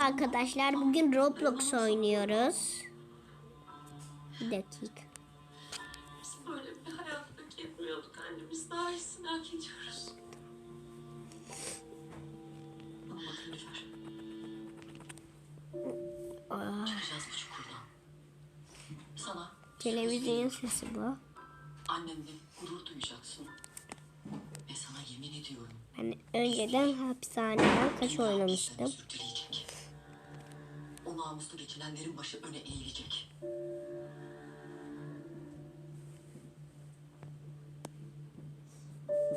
Arkadaşlar bugün Roblox oynuyoruz. Bir dakika. Biz böyle bir hayat hak etmiyorduk anne. Biz daha iyisini hak ediyoruz. Bana bakın Nilüfer. Aa, Çıkacağız bu çukurdan. Sana televizyon sesi bu. annenle gurur duyacaksın. Ve sana yemin ediyorum. Ben önceden hapishaneden kaç oynamıştım. O namuslu geçinenlerin başı öne eğilecek.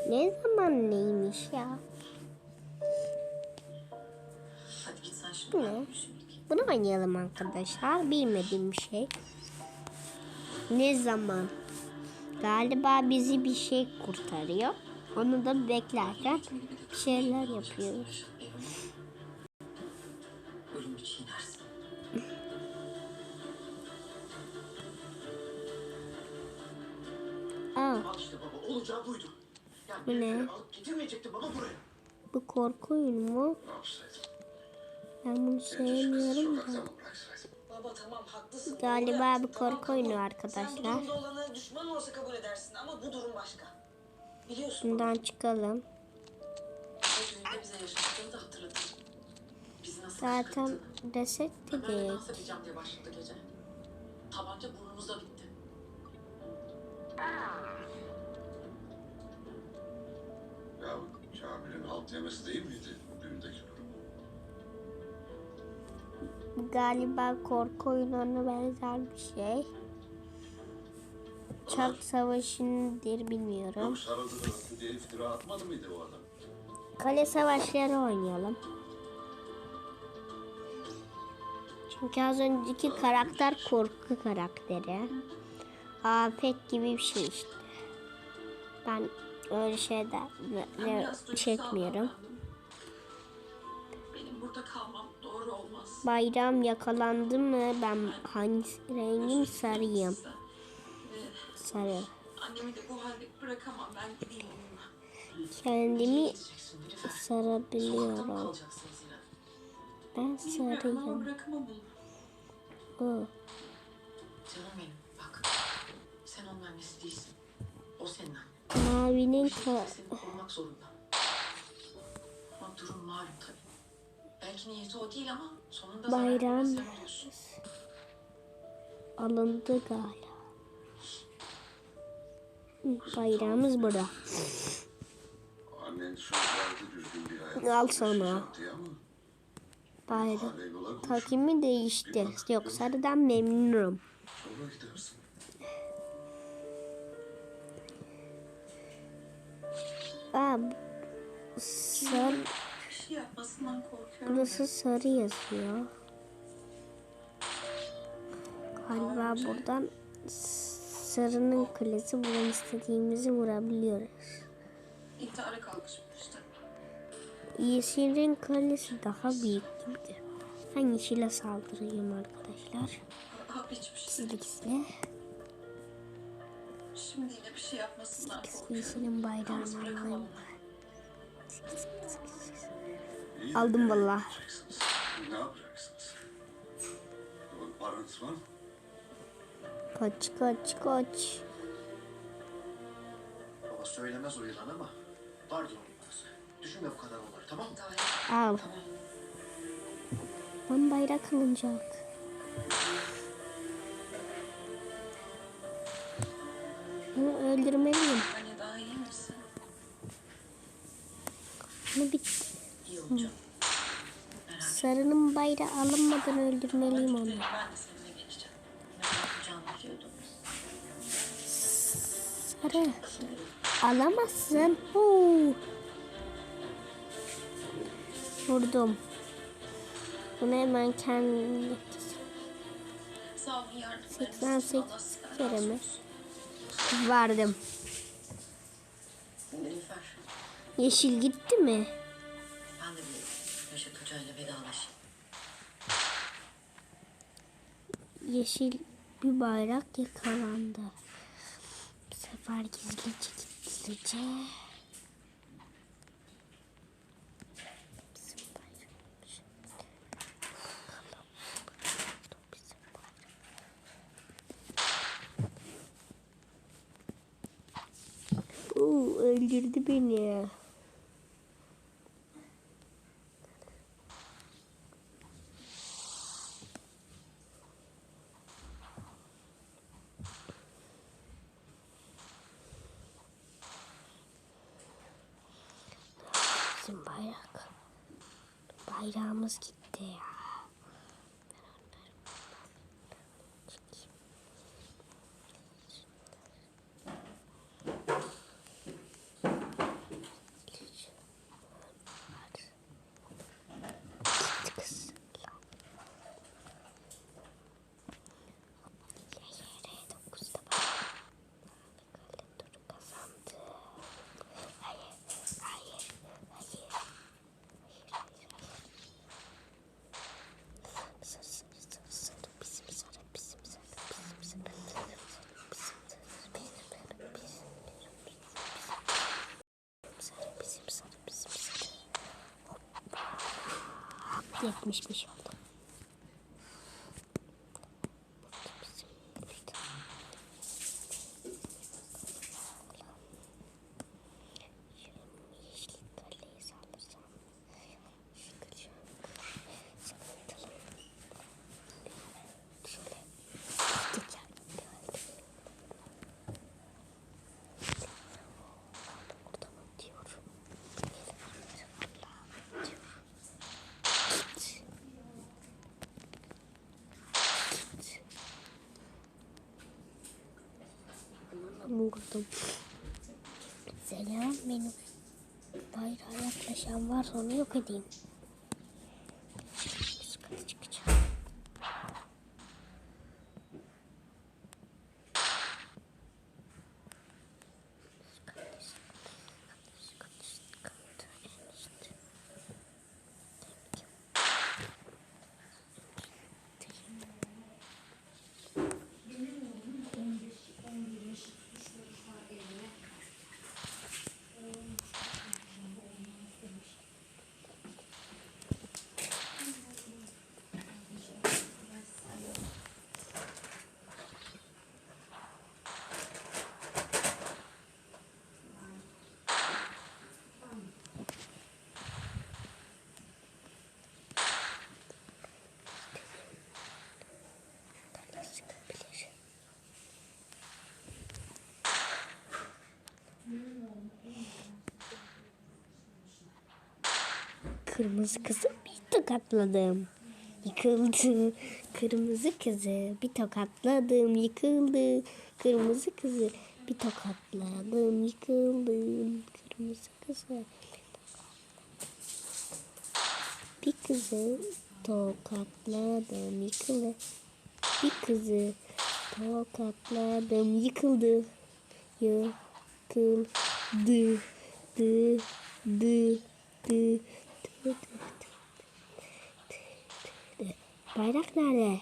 Ne zaman neymiş ya? Bu ne? Bunu oynayalım arkadaşlar. Bilmediğim bir şey. Ne zaman? Galiba bizi bir şey kurtarıyor. Onu da beklerken bir şeyler yapıyoruz. Bu ne? bu korku oyunu mu? Ben bunu sevmiyorum da. Baba tamam haklısın. Galiba tamam, korku oyunu Sen bu arkadaşlar. durumda olanı düşman olsa kabul edersin ama bu durum başka. Biliyorsun. Bundan çıkalım. Zaten reset Ben dedik. dans edeceğim diye başladı gece. Tabanca burnumuzda bitti. Ya Kamil'in halt yemesi değil miydi düğündeki durum? Galiba korku oyunlarına benzer bir şey. Çak savaşıdır bilmiyorum. Yok sarıldı diye iftira atmadı mıydı o adam? Kale savaşları oynayalım. Çünkü az önceki karakter korku karakteri. Afet gibi bir şey işte. Ben öyle şeyler çekmiyorum. davrandım. Benim burada kalmam doğru olmaz. Bayram yakalandı mı ben hangi rengim sarıyım. Ve Sarı. annemi de bu halde bırakamam. Ben gideyim. Kendimi sarabiliyorum. Ben sarıyım. O. Canım benim bak. Sen onun annesi değilsin. O senin annen. Mavinin ka- zorunda. Ama durum malum tabii. Belki niyeti o değil ama sonunda Bayram. alındı galiba. Bayrağımız burada. Annen söz verdi düzgün bir hayat. Al sana. Bayrak. Takvimi değişti. Yok sarıdan memnunum. sonra gidersin. Aa, sarı, şey burası sarı yazıyor. Galiba buradan sarının kulesi buradan istediğimizi vurabiliyoruz. İntihara kalkışmış işte. Yeşilin kalesi daha büyük gibidir. Ben yeşile saldırayım arkadaşlar. Hap içmiş. Şimdi yine bir şey korkuyorum. Yalnız bayrağını Aldım valla. gideceksiniz? Ne yapacaksınız? Oğlum, Paranız var mı? Koç koç koç. Baba söylemez o yılan ama vardır onun parası. Düşünme bu kadar onları tamam mı? Al. Tamam. Ben bayrak alınacak. Öldürmeliyim. Misin? Bunu etme. sarının bayrağı alınmadan öldürmeliyim onu. Sarı. Alamazsın. Huu. Vurdum. Bunu hemen yardımlarınız. 88 Allah sizden kere mi? Vardım. Nilüfer. Yeşil gitti mi? Ben de bir Reşat Hoca ile vedalaşayım. Yeşil bir bayrak yakalandı. Bu sefer gizlice gizlice. Öldürdü beni. Bizim bayrak. Bayrağımız gitti ya. 70 yapmışmış. Vurdum. Selam benim. Bayrağa yaklaşan varsa onu yok edeyim. Kırmızı kızı bir tokatladım. Yıkıldı. Kırmızı kızı bir tokatladım. Yıkıldı. Kırmızı kızı bir tokatladım. Yıkıldı. Kırmızı kızı. Bir kızı tokatladım. Yıkıldı. Bir kızı tokatladım. Yıkıldı. Yıkıldı. Dı. Dı. Dı. Dı. Bayrak nerede?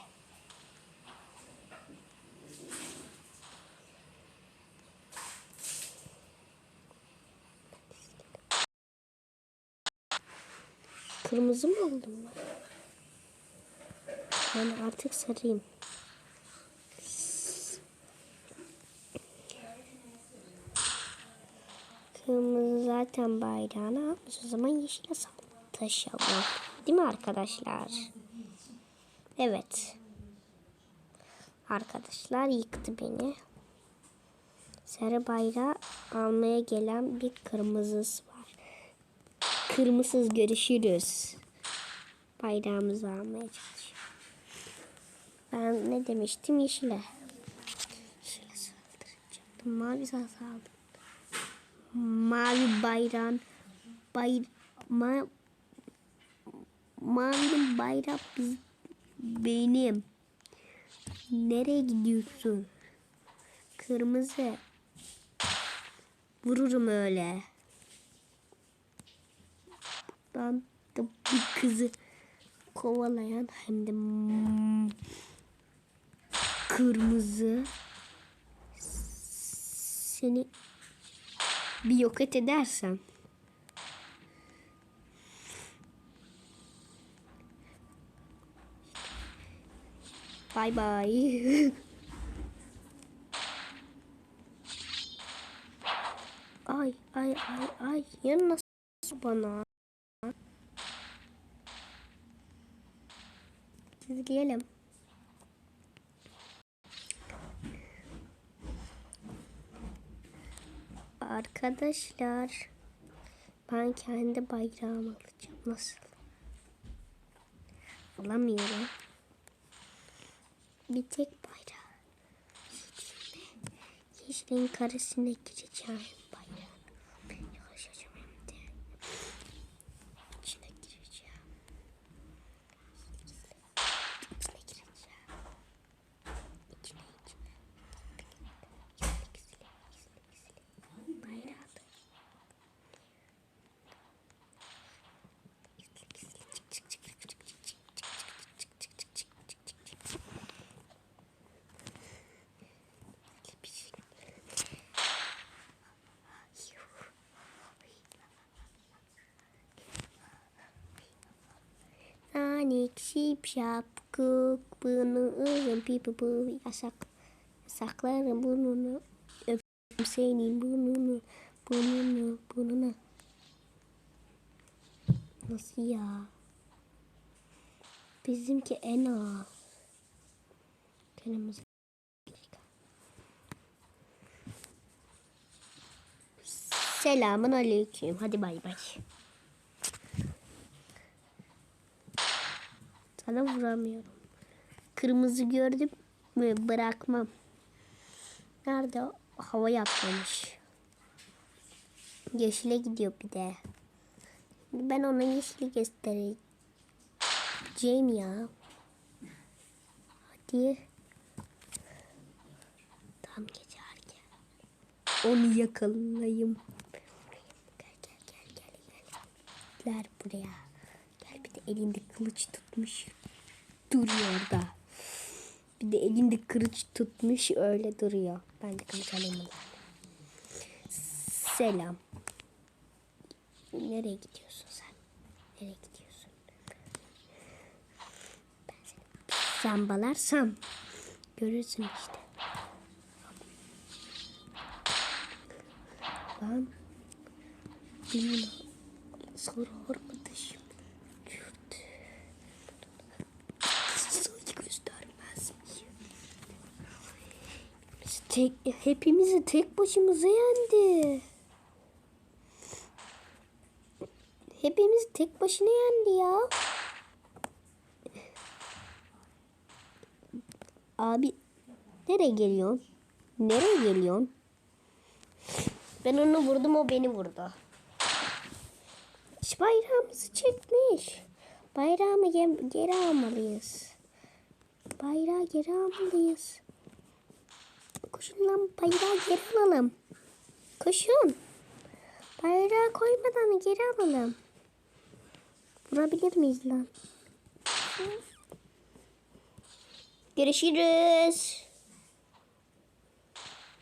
Kırmızı mı oldum ben? Ben artık sarayım. Kırmızı zaten bayrağını almış. O zaman yeşile taşıyalım. Değil mi arkadaşlar? Evet. Arkadaşlar yıktı beni. Sarı bayrağı almaya gelen bir kırmızısı var. Kırmızısız görüşürüz. Bayrağımızı almaya çalışıyor. Ben ne demiştim? Yeşile. Yeşile saldıracaktım. Mavi saldım. Mavi bayrağın bay ma, mavinin bayrağı biz, benim. Nereye gidiyorsun? Kırmızı. Vururum öyle. Buradan da bir kızı kovalayan hem de kırmızı seni bir yok et edersen bay bay ay ay Hayır nasıl bana? İzleyelim. Arkadaşlar ben kendi bayrağımı alacağım. Nasıl? Alamıyorum. Bir tek bayrağı. Yeşilin, karesine gireceğim Nanik şip şap kuk bunu ırım pipi bu yasak yasaklarım burnunu öpüm senin burnunu burnunu burnunu nasıl ya bizimki en ağır kırmızı Selamun aleyküm. Hadi bay bay. Sana vuramıyorum. Kırmızı gördüm mü bırakmam. Nerede? Hava yapmamış. Yeşile gidiyor bir de. Ben ona yeşili göstereceğim ya. Hadi. Tam geçerken. Onu yakalayayım. Gel gel gel gel gel. Gel buraya. Elinde kılıç tutmuş. Duruyor orada. Bir de elinde kılıç tutmuş öyle duruyor. Ben de kılıç alayım. Selam. Nereye gidiyorsun sen? Nereye gidiyorsun? Ben seni zambalarsam görürsün işte. Lan benim soru arkadaşım gördü. Sayı göstermez mi? Biz tek, hepimizi tek başımıza yendi. Hepimiz tek başına yendi ya. Abi nereye geliyorsun? Nereye geliyorsun? Ben onu vurdum o beni vurdu. Şu bayrağımızı çekmiş. Bayrağımı ge- geri almalıyız. Bayrağı geri almalıyız. Koşun lan bayrağı geri alalım. Koşun. Bayrağı koymadan geri alalım. Vurabilir miyiz lan? Görüşürüz.